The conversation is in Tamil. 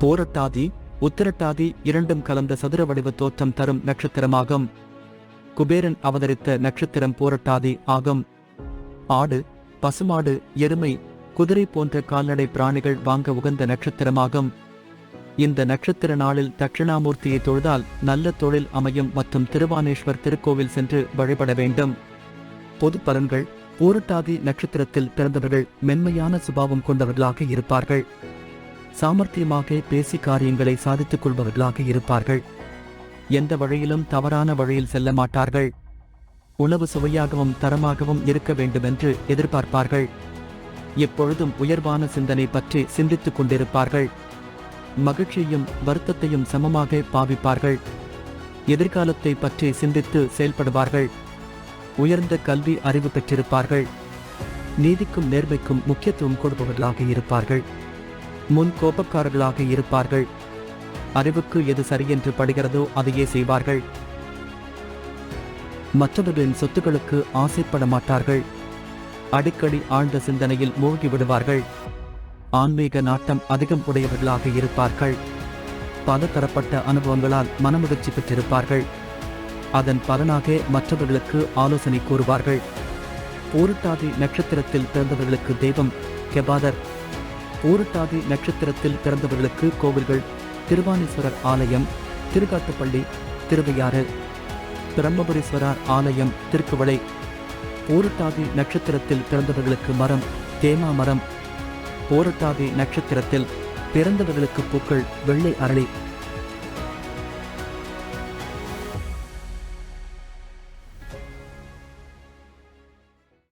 போரட்டாதி உத்திரட்டாதி இரண்டும் கலந்த சதுர வடிவ தோற்றம் தரும் நட்சத்திரமாகும். குபேரன் அவதரித்த நட்சத்திரம் போரட்டாதி ஆகும். ஆடு பசுமாடு எருமை குதிரை போன்ற கால்நடை பிராணிகள் வாங்க உகந்த நட்சத்திரமாகும். இந்த நட்சத்திர நாளில் தட்சிணாமூர்த்தியை தொழுதால் நல்ல தொழில் அமையும் மற்றும் திருவானேஸ்வர் திருக்கோவில் சென்று வழிபட வேண்டும். பொது பலன்கள் பூரட்டாதி நட்சத்திரத்தில் பிறந்தவர்கள் மென்மையான சுபாவம் கொண்டவர்களாக இருப்பார்கள். சாமர்த்தியமாக பேசி காரியங்களை சாதித்துக் கொள்பவர்களாக இருப்பார்கள். எந்த வழியிலும் தவறான வழியில் செல்ல மாட்டார்கள். உணவு சுவையாகவும் தரமாகவும் இருக்க வேண்டுமென்று எதிர்பார்ப்பார்கள். எப்பொழுதும் உயர்வான சிந்தனை பற்றி சிந்தித்துக் கொண்டிருப்பார்கள். மகிழ்ச்சியையும் வருத்தத்தையும் சமமாக பாவிப்பார்கள். எதிர்காலத்தை பற்றி சிந்தித்து செயல்படுவார்கள். உயர்ந்த கல்வி அறிவு பெற்றிருப்பார்கள். நீதிக்கும் நேர்மைக்கும் முக்கியத்துவம் கொடுப்பவர்களாக இருப்பார்கள். முன் கோபக்காரர்களாக இருப்பார்கள். அறிவுக்கு எது சரியென்று படுகிறதோ அதையே செய்வார்கள். மற்றவர்களின் சொத்துக்களுக்கு ஆசைப்பட மாட்டார்கள். அடிக்கடி ஆழ்ந்த சிந்தனையில் மூழ்கி விடுவார்கள். ஆன்மீக நாட்டம் அதிகம் உடையவர்களாக இருப்பார்கள். பல தரப்பட்ட அனுபவங்களால் மனமுதிர்ச்சி பெற்றிருப்பார்கள். அதன் பலனாக மற்றவர்களுக்கு ஆலோசனை கூறுவார்கள். பூரட்டாதி நட்சத்திரத்தில் பிறந்தவர்களுக்கு தெய்வம் கெபாதர் ஊரட்டாதி நட்சத்திரத்தில் பிறந்தவர்களுக்கு கோவில்கள் திருவானீஸ்வரர் ஆலயம் திருக்காட்டுப்பள்ளி திருவையாறு பிரம்மபுரீஸ்வரர் ஆலயம் திருக்குவளை ஊரட்டாதி நட்சத்திரத்தில் பிறந்தவர்களுக்கு மரம் தேமா மரம் ஊரட்டாதி நட்சத்திரத்தில் பிறந்தவர்களுக்கு பூக்கள் வெள்ளை அரளி